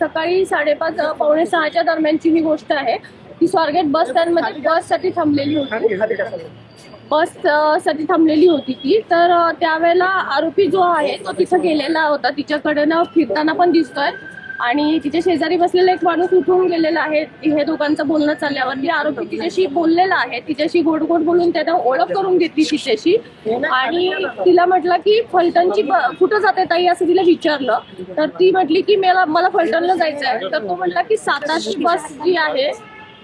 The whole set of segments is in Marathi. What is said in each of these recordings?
सकाळी साडेपाच पावणे सहाच्या दरम्यानची ही गोष्ट आहे. ती स्वारगेट बस स्टँडमध्ये बससाठी थांबलेली होती. बससाठी थांबलेली होती ती. तर त्यावेळेला आरोपी जो आहे तो तिथं गेलेला होता. तिच्याकडनं फिरताना पण दिसतोय. आणि तिच्या शेजारी बसलेला एक माणूस उठून गेलेला आहे. हे दोघांचं बोलणं चालल्यावरती आरोपी तिच्याशी बोललेला आहे. तिच्याशी गोड गोड बोलून त्यानं ओळख करून घेतली तिच्याशी. आणि तिला म्हटलं की फलटणची कुठं जाते ताई असं तिला विचारलं. तर ती म्हटली की मला मला फलटणला जायचं आहे तर तो म्हटला की सातारची बस जी आहे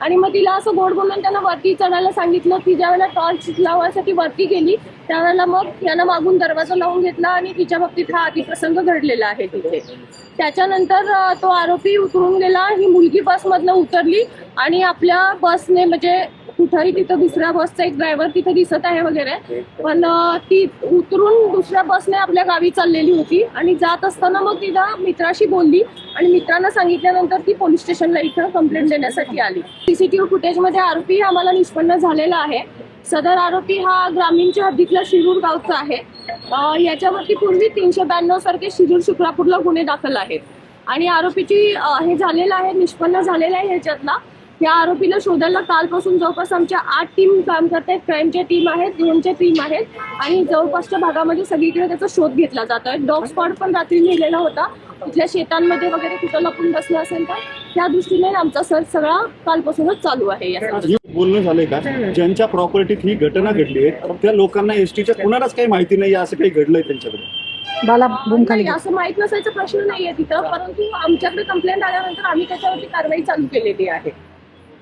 आणि मग तिला असं गोड बोलून त्यांना वरती चढायला सांगितलं की ज्यावेळेला टॉर्च लावायसाठी वरती गेली त्यावेळेला मग यानं मागून दरवाजा लावून घेतला आणि तिच्या बाबतीत हा अतिप्रसंग घडलेला आहे तिथे. त्याच्यानंतर तो आरोपी उतरून गेला. ही मुलगी बसमधनं उतरली आणि आपल्या बसने म्हणजे कुठंही तिथं दुसऱ्या बसचा एक ड्रायव्हर तिथे दिसत आहे वगैरे. पण ती उतरून दुसऱ्या बसने आपल्या गावी चाललेली होती आणि जात असताना मग तिला मित्राशी बोलली आणि मित्रांना सांगितल्यानंतर ती पोलीस स्टेशनला इथं कंप्लेंट देण्यासाठी आली. सीसीटीव्ही फुटेजमध्ये आरोपी आम्हाला निष्पन्न झालेला आहे. सदर आरोपी हा ग्रामीणच्या हद्दीतला शिरूर गावचा आहे. याच्यावरती पूर्वी तीनशे ब्याण्णव सारखे शिरूर शुक्रापूरला गुन्हे दाखल आहेत. आणि आरोपीची हे झालेलं आहे निष्पन्न झालेलं आहे ह्याच्यातला या आरोपीला शोधायला कालपासून जवळपास आमच्या आठ टीम काम करत. आहेत क्राईमच्या टीम आहेत ड्रोनच्या टीम आहेत आणि जवळपासच्या भागामध्ये सगळीकडे त्याचा शोध घेतला जातोय डॉग स्पॉट पण रात्री नेलेला होता. तिथल्या शेतांमध्ये वगैरे कुठं लपून बसलं असेल तर त्या दृष्टीने आमचा सर्च सगळा कालपासूनच चालू आहे या हे बोलणं झालंय का? ज्यांच्या प्रॉपर्टीत ही घटना घडली आहे त्या लोकांना एसटीच्या कुणालाच काही माहिती नाही असं काही घडलंय त्यांच्याकडे? असं माहीत नसायचा प्रश्न नाहीये तिथं. परंतु आमच्याकडे कंप्लेंट आल्यानंतर आम्ही त्याच्यावरती कारवाई चालू केलेली आहे.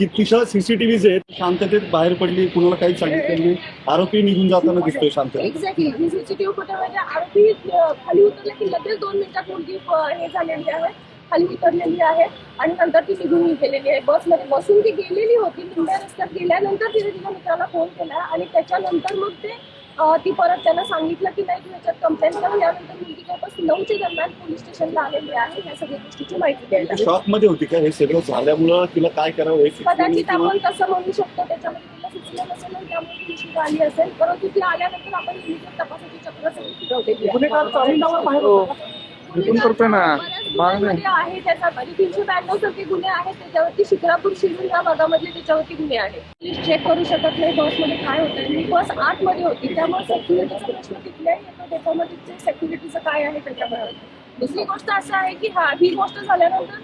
की तिथं सीसीटीव्ही जे आहेत शांततेत बाहेर पडली कुणाला काही सांगितलं नाही. आरोपी निघून जाताना दिसतोय शांततेत एक्झॅक्टली सीसीटीव्ही फुटेजमध्ये आरोपी खाली उतरले की लगेच दोन मिनिटात मुलगी हे झालेली आहे. खाली उतरलेली आहे आणि नंतर ती निघून गेलेली आहे. बसमध्ये बसून ती गेलेली होती. निंब्या रस्त्यात गेल्यानंतर तिने तिच्या मित्राला फोन केला आणि त्याच्यानंतर मग ते ती परत त्यांना सांगितलं की नाही तू याच्यात कंप्लेंट कर. यानंतर मुलगी जवळपास नऊच्या दरम्यान पोलीस स्टेशनला आलेली आहे. या सगळ्या गोष्टीची माहिती द्यायला शॉकमध्ये होती का? हे सगळं झाल्यामुळं तिला काय करावं? हे कदाचित आपण तसं म्हणू शकतो त्याच्यामध्ये तिला सुचलं नसेल त्यामुळे ती उशीर आली असेल. परंतु ती आल्यानंतर आपण इमिजिएट तपासाची चक्र सगळी फिरवलेली आहे. इथून करतोय ना. माग नाही. आहे त्याचा म्हणजे तीनशे ब्याण्णव सारखे गुन्हे आहेत त्याच्यावरती शिक्रापूर शिरूर या भागामधले त्याच्यावरती गुन्हे आहेत. पोलीस चेक करू शकत नाही बसमध्ये काय होतं मी बस आतमध्ये होती त्यामुळे सेक्युरिटीचा प्रश्न तिथल्याही येतो त्याच्यामध्ये सेक्युरिटीचं काय आहे त्याच्यामध्ये दुसरी गोष्ट असं आहे की हा ही गोष्ट झाल्यानंतर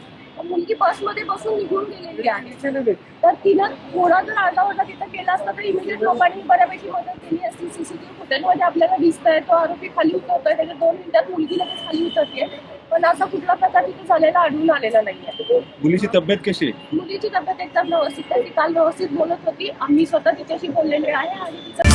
मुलगी बसमध्ये बसून निघून गेलेली आहे. तर तिनं थोडा जर आरडाओरडा तिथं केला असता तर इमिजिएट लोकांनी बऱ्यापैकी मदत केली असती. सीसीटीव्ही फुटेजमध्ये आपल्याला दिसतंय तो आरोपी खाली उतरतोय. त्याच्या दोन मिनिटात मुलगी लगेच खाली उतरते पण असा कुठला प्रकार तिथे झालेला आढळून आलेला नाहीये. मुलीची तब्येत कशी? मुलीची तब्येत एकदम व्यवस्थित आहे. ती काल व्यवस्थित बोलत होती. आम्ही स्वतः तिच्याशी बोललेले आहे आणि तिचं